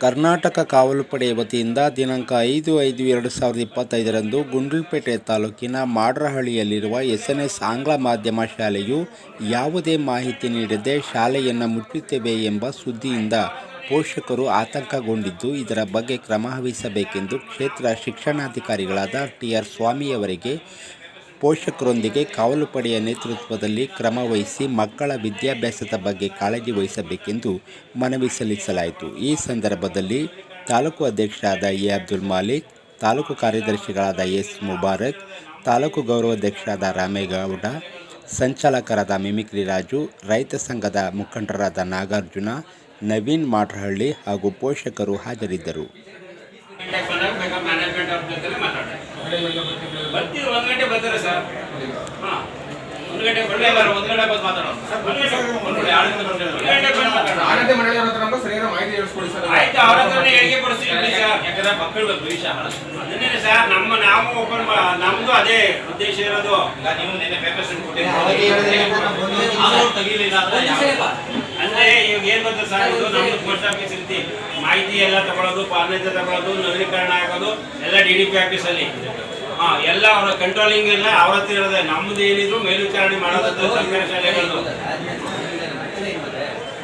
ಕರ್ನಾಟಕ ಕಾವಲು ಪಡೆಯ ವತಿಯಿಂದ ದಿನಾಂಕ ಐದು ಐದು ಎರಡು ಸಾವಿರದ ಇಪ್ಪತ್ತೈದರಂದು ಗುಂಡ್ಲುಪೇಟೆ ತಾಲೂಕಿನ ಮಾಡ್ರಹಳ್ಳಿಯಲ್ಲಿರುವ ಎಸ್ ಎನ್ ಎಸ್ ಆಂಗ್ಲ ಮಾಧ್ಯಮ ಶಾಲೆಯು ಯಾವುದೇ ಮಾಹಿತಿ ನೀಡದೆ ಶಾಲೆಯನ್ನು ಮುಚ್ಚುತ್ತೇವೆ ಎಂಬ ಸುದ್ದಿಯಿಂದ ಪೋಷಕರು ಆತಂಕಗೊಂಡಿದ್ದು, ಇದರ ಬಗ್ಗೆ ಕ್ರಮ ವಹಿಸಬೇಕೆಂದು ಕ್ಷೇತ್ರ ಶಿಕ್ಷಣಾಧಿಕಾರಿಗಳಾದ ಟಿ ಆರ್ ಸ್ವಾಮಿಯವರಿಗೆ ಪೋಷಕರೊಂದಿಗೆ ಕಾವಲು ಪಡೆಯ ನೇತೃತ್ವದಲ್ಲಿ ಕ್ರಮ ವಹಿಸಿ ಮಕ್ಕಳ ವಿದ್ಯಾಭ್ಯಾಸದ ಬಗ್ಗೆ ಕಾಳಜಿ ವಹಿಸಬೇಕೆಂದು ಮನವಿ ಸಲ್ಲಿಸಲಾಯಿತು. ಈ ಸಂದರ್ಭದಲ್ಲಿ ತಾಲೂಕು ಅಧ್ಯಕ್ಷರಾದ ಎ. ಅಬ್ದುಲ್ ಮಾಲಿಕ್, ತಾಲೂಕು ಕಾರ್ಯದರ್ಶಿಗಳಾದ ಎಸ್. ಮುಬಾರಕ್, ತಾಲೂಕು ಗೌರವಾಧ್ಯಕ್ಷರಾದ ರಾಮೇಗೌಡ, ಸಂಚಾಲಕರಾದ ಮಿಮಿಕ್ರಿ ರಾಜು, ರೈತ ಸಂಘದ ಮುಖಂಡರಾದ ನಾಗಾರ್ಜುನ, ನವೀನ್ ಮಾಟ್ರಹಳ್ಳಿ ಹಾಗೂ ಪೋಷಕರು ಹಾಜರಿದ್ದರು. ಬರ್ತೀವಿ ಒಂದ್ ಗಂಟೆ ಬರ್ತಾರೆ ಸರ್. ಹಾಂ. ಒಂದು ಗಂಟೆ ಬರಲೇ ಬರ ಒಂದು ಗಂಟೆ ಬಂದು ಮಾತಾಡೋಣ. ಒಂದು ಗಂಟೆ ಬಂದು ಮಾತಾಡೋಣ. ಆಡಳಿತ ಮಂಡಳಿ ಹತ್ರ ನಮ್ಗೆ ಸರಿಯಾದ ಮಾಹಿತಿ ಹೇಳಿಸ್ಕೊಡಿ ಸರ್. ಆಯ್ತು ಅವ್ರ ಹತ್ರನೇ ಹೇಳಿಕೆ ಕೊಡಿಸ್ತೀವಿ ಸರ್? ಯಾಕಂದ್ರೆ ಮಕ್ಕಳು ಭವಿಷ್ಯ ಅದನ್ನೇ ಸರ್ ನಮ್ಮ ನಾವು ಓಪನ್ ನಮ್ದು ಅದೇ ಉದ್ದೇಶ ಇರೋದು. ಈಗ ನೀವು ನಿನ್ನೆ ಪೇಪರ್ ತೆಗಿಲಿಲ್ಲ ಅಂದ್ರೆ ಇವಾಗ ಏನ್ ಗೊತ್ತಾ ಸರ್ ಇದು ನಮ್ದು ಪೋಸ್ಟ್ ಆಫೀಸ್ ರೀತಿ. ಮಾಹಿತಿ ಎಲ್ಲ ತಗೊಳ್ಳೋದು ಪಾಲನೆ ತಗೊಳ್ಳೋದು ನವೀಕರಣ ಆಗೋದು ಎಲ್ಲ ಡಿ ಡಿ ಪಿ ಆಫೀಸಲ್ಲಿ ಹಾ ಎಲ್ಲ ಅವರ ಕಂಟ್ರೋಲಿಂಗ್ ಎಲ್ಲ ಅವ್ರ ಹತ್ರ ಇರೋದೇ. ನಮ್ದು ಏನಿದ್ರು ಮೇಲ್ವಿಚಾರಣೆ ಮಾಡೋದಂತ ಸರ್ಕಾರಿ ಶಾಲೆಗಳು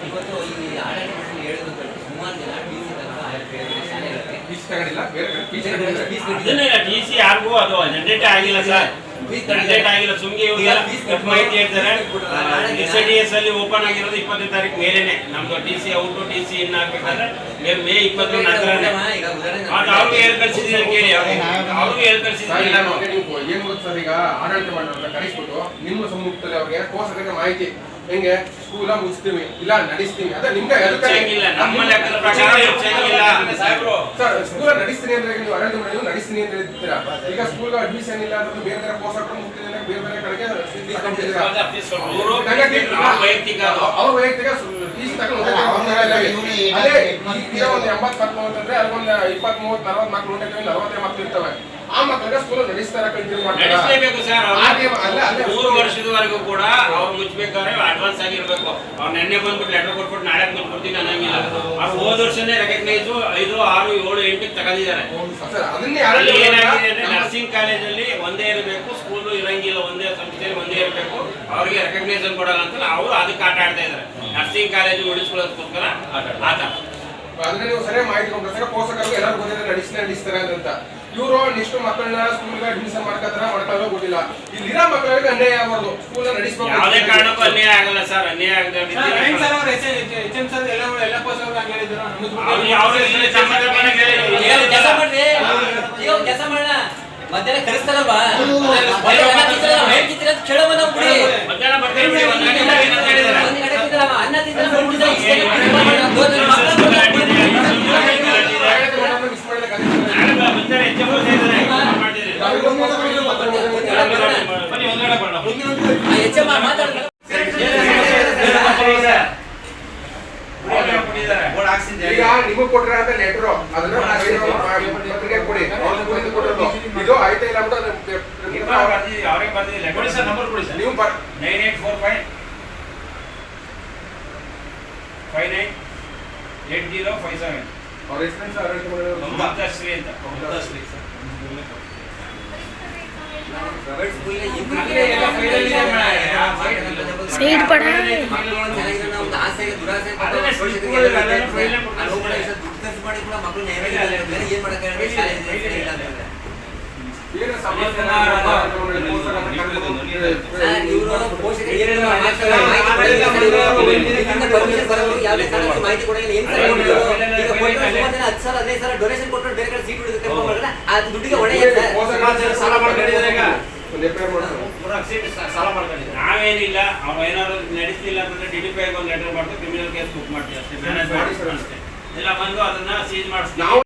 ಇವತ್ತು ಈ ಆಡಳಿತ ಮಂಡಳಿ ಹೇಳೋದು ಸುಮಾರು ಜನ ಟಿ ಸಿ ತನಕ ಬೇರೆ ಶಾಲೆಗಳಿಗೆ ಫೀಸ್ ತಗೊಂಡಿಲ್ಲ ಬೇರೆ ಕಡೆ ಅದನ್ನೇ ಯಾರಿಗೂ ಅದು ಜನರೇಟ್ ಆಗಿಲ್ಲ ಸರ್ ಜನರೇಟ್ ಆಗಿಲ್ಲ ಸುಮ್ಗೆ ಇವ್ರಿಗೆಲ್ಲ ತಪ್ಪು ಮಾಹಿತಿ ಹೇಳ್ತಾರೆ. ಎಸ್ ಡಿ ಎಸ್ ಅಲ್ಲಿ ಓಪನ್ ಆಗಿರೋದು ಇಪ್ಪತ್ತನೇ ತಾರೀಕು ಮೇಲೇನೆ. ನಮ್ದು T C out T C in ಹಾಕ್ಬೇಕಾದ್ರೆ May May ಇಪ್ಪತ್ತರ ನಂತರನೇ ಅವ್ರಿಗೂ ಅದು ಅವ್ರಿಗೆ ಹೇಳ್ ಕಳ್ಸಿದ್ದೀನಿ ಕೇಳಿ ಅವ್ರಿಗೂ ಹೇಳ್ ಸರ್ ಕಳ್ಸಿದ್ದೀನಿ ಇಲ್ಲ ನಾನು ನೋಡಿ, ನೀವು ಏನ್ ಗೊತ್ತು ಸರ್ ಈಗ ಆಡಳಿತ ಮಂಡಳಿ ಕಳಿಸ್ಬಿಟ್ಟು ನಿಮ್ಮ ಸಮ್ಮುಖದಲ್ಲಿ ಅವ್ರಿಗೆ ಪೋಷಕರಿಗೆ ಮಾಹಿತಿ ಹೆಂಗೆ? ಸ್ಕೂಲ ಮುಗಿಸ್ತೀವಿ ಇಲ್ಲ ನಡೆಸ್ತೀವಿ ಅದೇ ನಿಮ್ಗೆ ಸರ್ ಸ್ಕೂಲ ನಡೆಸ್ತೀನಿ ಅಂದ್ರೆ ನೀವು ಆಡಳಿತ ಮಾಡಿ ನಡೆಸ್ತೀನಿ ಅಂತ ಹೇಳ್ತೀರಾ ಈಗ ಸ್ಕೂಲ್ ಅಡ್ಮಿಷನ್ ಇಲ್ಲ ಅಂದ್ರೆ ಬೇರೆ ಬೇರೆ ಪೋಷಕರು ಮುಗ್ತಿದ್ರೆ ಬೇರೆ ಬೇರೆ ಕಡೆಗೆ ವೈಯಕ್ತಿಕ. ಅವ್ರ ವೈಯಕ್ತಿಕ ಫೀಸ್ ತಗೊಂಡು. ಅದೇ ಈಗ ಒಂದು ಎಂಬತ್ತು ಮಕ್ಕಳು ಅಂತಂದ್ರೆ ಅದೊಂದು ಇಪ್ಪತ್ತ್ ಮೂವತ್ತು ನಲವತ್ತು ಮಕ್ಕಳು ಉಂಟೈತೆ ನಲವತ್ತೈದು ಮಕ್ಕಳು ಇರ್ತವೆ. ನಡೆಸಲೇಬೇಕು ಸರ್. ಮೂರು ವರ್ಷದವರೆಗೂ ಕೂಡ ಅವ್ರು ಮುಚ್ಚಬೇಕಾದ್ರೆ ಅಡ್ವಾನ್ಸ್ ಆಗಿರ್ಬೇಕು. ಅವ್ರು ನೆನ್ನೆ ಬಂದ್ಬಿಟ್ಟು ಲೆಟರ್ ಕೊಟ್ಬಿಟ್ಟು ನಾಳೆ ಮುಚ್ಕೊಡ್ತೀನಿ ಅನ್ನಂಗಿಲ್ಲ. ಅವ್ರು ಹೋದ ವರ್ಷನೇ ರೆಕಗ್ನೈಸ್ ಐದು ಆರು ಏಳು ಎಂಟಕ್ಕೆ ತಗೊಂಡಿದ್ದಾರೆ ನರ್ಸಿಂಗ್ ಕಾಲೇಜಲ್ಲಿ ಒಂದೇ ಇರಬೇಕು ಸ್ಕೂಲು ಇರಂಗಿಲ್ಲ ಒಂದೇ ಸಂಸ್ಥೆಯಲ್ಲಿ ಒಂದೇ ಇರಬೇಕು. ಅವ್ರಿಗೆ ರೆಕಗ್ನೈಸನ್ ಕೊಡಲ್ಲ ಅಂತ ಅವರು ಅದಕ್ಕೆ ಆಟ ಆಡ್ತಾ ಇದ್ದಾರೆ. ನರ್ಸಿಂಗ್ ಕಾಲೇಜು ಉಳಿಸ್ಕೊಳ್ಳೋದಕ್ಕೋಸ್ಕರ ಆಟ ಅದನ್ನ ನೀವು ಸರಿಯಾಗಿ ಮಾಹಿತಿ ಪೋಷಕರು ಎಲ್ಲರೂ ಗೊತ್ತಿದೆ ನಡೆಸ್ತಾ ನಡೆಸ್ತಾರೆ ಅಂತ. ಇವರು ಇಷ್ಟು ಮಕ್ಕಳನ್ನ ಸ್ಕೂಲ್ಗೆ ಅಡ್ಮಿಷನ್ ಮಾಡ್ಕೊತರ ಮಾಡ್ಕೊಳ್ಳೋ ಗೊತ್ತಿಲ್ಲ ಇಲ್ಲಿರೋ ಮಕ್ಕಳಿಗೆ ಅನ್ಯಾಯ ಆಗ್ಬಾರ್ದು ಸ್ಕೂಲ್ ನಡೆಸ್ಬೇಕು. ಯಾವುದೇ ಕಾರಣಕ್ಕೂ ಅನ್ಯಾಯ ಆಗಲ್ಲ ಸರ್ ಅನ್ಯಾಯ ಆಗದೆ ಕೆಲಸ ಮಾಡೋಣ. ಮಧ್ಯಾಹ್ನ ಕರೆಸ್ತಾರಲ್ವಾ? ಒಳ್ಳೆ ಅನ್ನ ತಿಂತಾರಲ್ಲ, ಅನ್ನ ತಿಂತೀರ ಅಂತ ಕೇಳೋ ಬಂದ ಬಿಡಿ ಮಧ್ಯಾಹ್ನ ಬರ್ತೀನಿ ಬಿಡಿ, ಒಂದ್ ಗಂಟೆ ಬರ್ತೀನಿ ಅಂತ ಹೇಳಿದ್ದಾರೆ. ಒಂದ್ ಗಂಟೆ ತಿಂತಾರಲ್ಲ, ಅನ್ನ ತಿಂತಾರ ಮೂರ್ ತಿಂತಾರ ಇಷ್ಟೇ ಮಕ್ಕಳನ್ನ ಆಡಳಿತ ಮಂಡಳಿ ಮಿಸ್ ಮಾಡಿದ ಕಥೆ ಸರ್. ನಾಳೆ ಬಾ, ಬರ್ತಾರೆ, ಹೆಚ್ಚು ಹೊತ್ತು ಇದ್ದಾರೆ. ಮಾಡ್ತಿದ್ದಾರೆ. ನಾವಿರೋ ಪೋಷಕರಿಗೆ ಮಾತಾಡ್ಬೋದು. ಬನ್ನಿ, ಒಂದ್ ಕಡೆ ಬರೋಣ. ಹೆಚ್ಚ ಮಾತಾಡ್ತಾರೆ ಈಗ ನಿಮಗೆ ಕೊಟ್ರೆ ಅಂತ ಲೆಟರ್ ಅದನ್ನ ಪತ್ರಿಕೆ ಕೊಡಿ ಅವ್ರು ನಿಮ್ಗೆ ಕೊಟ್ಟಿರೋದು. ಇದು ಆಯ್ತಾ ಇಲ್ಲ ಅಂದ್ಬಿಟ್ಟು ಅದನ್ನ ಪೇ- ನೀವು ಬರ್ದಿದ್ದೀರಿ, ಅವ್ರಿಗೆ ಬರ್ದಿದ್ದೀರಿ. ಕೊಡಿ ಸರ್, ನಂಬರ್ ಕೊಡಿ ಸರ್. ನೀವು ಬರ್ nine eight four five five nine eight zero five seven ಅವ್ರ ಹೆಸರು ಸರ್ ಆಡಳಿತ ಮಂಡಳಿ ಮಮತಾಶ್ರೀ ಅಂತ ಮಮತಾಶ್ರೀ ಏನು ಸಮಾಧಾನ ಆಡಳಿತ ಮಂಡಳಿ ಪೋಷಕರನ್ನ ಕರ್ಕೊಂಡು ಮಾಹಿತಿ ಕೊಡಂಗಿಲ್ಲ ಏನ್ ಸರ್ ಈಗ ಕೊಟ್ಟರೆ ಹತ್ತು ಸಾವಿರ ಹದಿನೈದು ಸಾವಿರ ಡೊನೇಷನ್ ಕೊಟ್ಟು ಬೇರೆ ಕಡೆ ಸೀಟ್ ಹಿಡಿದು ಬರಲ್ಲ ಆ ದುಡ್ಡಿಗೆ ಸರ್? ಸಾಲ ಮಾಡ್ಕೊಂಡಿದ್ದಾರೆ ಈಗ. ಒಂದು ಸಾಲ ಮಾಡ್ಕೊಂಡಿದ್ದೀವಿ ನಾವೇನಿಲ್ಲ ಅವ್ರು ಏನಾದ್ರು ನಡೆಸಿಲ್ಲ ಅಂತಂದ್ರೆ ಡಿ ಡಿ ಪಿ ಒಂದು ಲೆಟರ್ ಮಾಡ್ತು ಕ್ರಿಮಿನಲ್ ಕೇಸ್ ಬುಕ್ ಮಾಡ್ತೀವಿ ಅಷ್ಟೇ. ಮಾಡಿ ಸರ್. ಅಷ್ಟೇ. ಇಲ್ಲ ಬಂದು ಅದನ್ನ ಸೀಜ್ ಮಾಡಿಸ್ತೀವಿ.